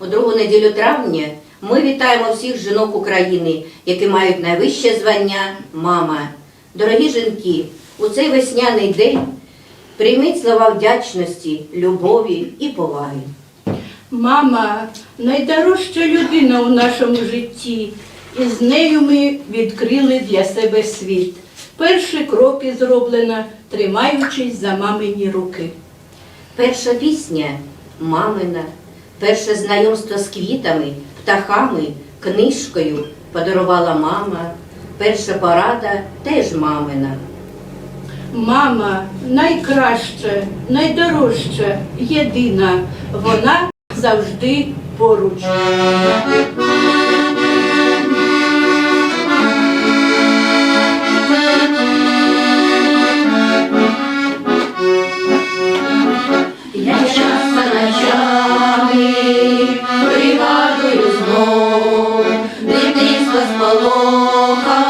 У другу неділю травня ми вітаємо всіх жінок України, які мають найвище звання мама. Дорогі жінки, у цей весняний день прийміть слова вдячності, любові і поваги. Мама найдорожча людина у нашому житті, і з нею ми відкрили для себе світ. Перші кроки зроблено, тримаючись за мамині руки. Перша пісня мамина, перше знайомство з квітами, птахами, книжкою подарувала мама. Перша порада теж мамина. Мама найкраща, найдорожча, єдина. Вона завжди поруч. Дитинство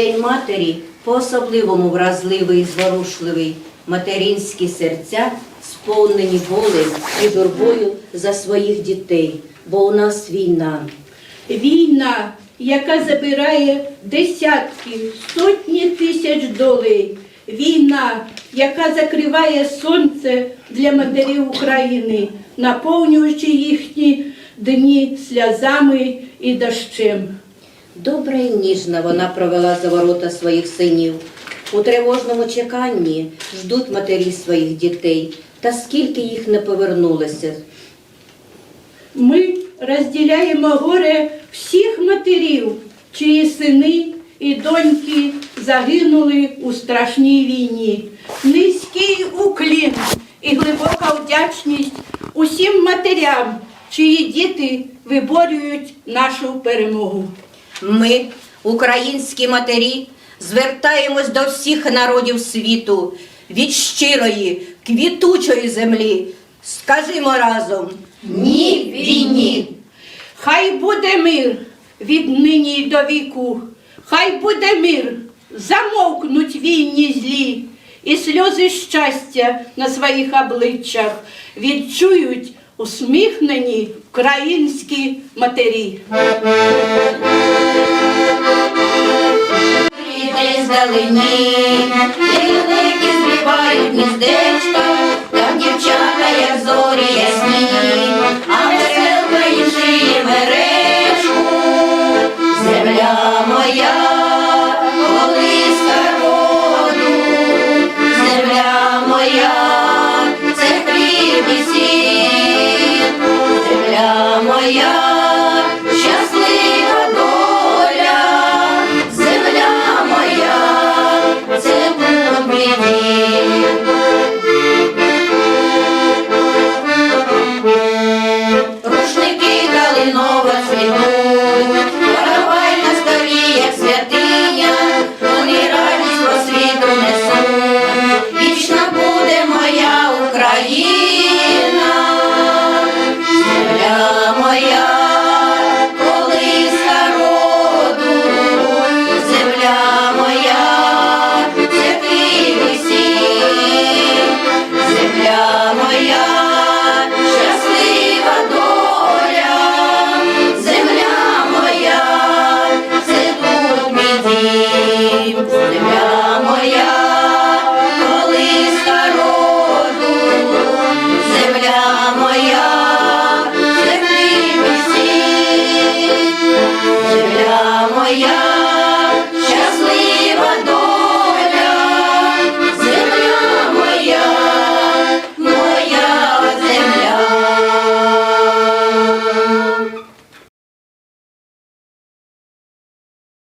День матері по-особливому вразливий і зворушливий. Материнські серця сповнені болем і журбою за своїх дітей, бо у нас війна. Війна, яка забирає десятки, сотні тисяч долей. Війна, яка закриває сонце для матерів України, наповнюючи їхні дні сльозами і дощем. Добра і ніжна вона провела за ворота своїх синів. У тривожному чеканні ждуть матері своїх дітей, та скільки їх не повернулося. Ми розділяємо горе всіх матерів, чиї сини і доньки загинули у страшній війні. Низький уклін і глибока вдячність усім матерям, чиї діти виборюють нашу перемогу. Ми, українські матері, звертаємось до всіх народів світу від щирої, квітучої землі. Скажімо разом ні війні. Хай буде мир від нині до віку, хай буде мир, замовкнуть війні злі, і сльози щастя на своїх обличчях відчують усміхнені українські матері. зелені, лілики співають гніздечка, там дівчата, як зорі ясні.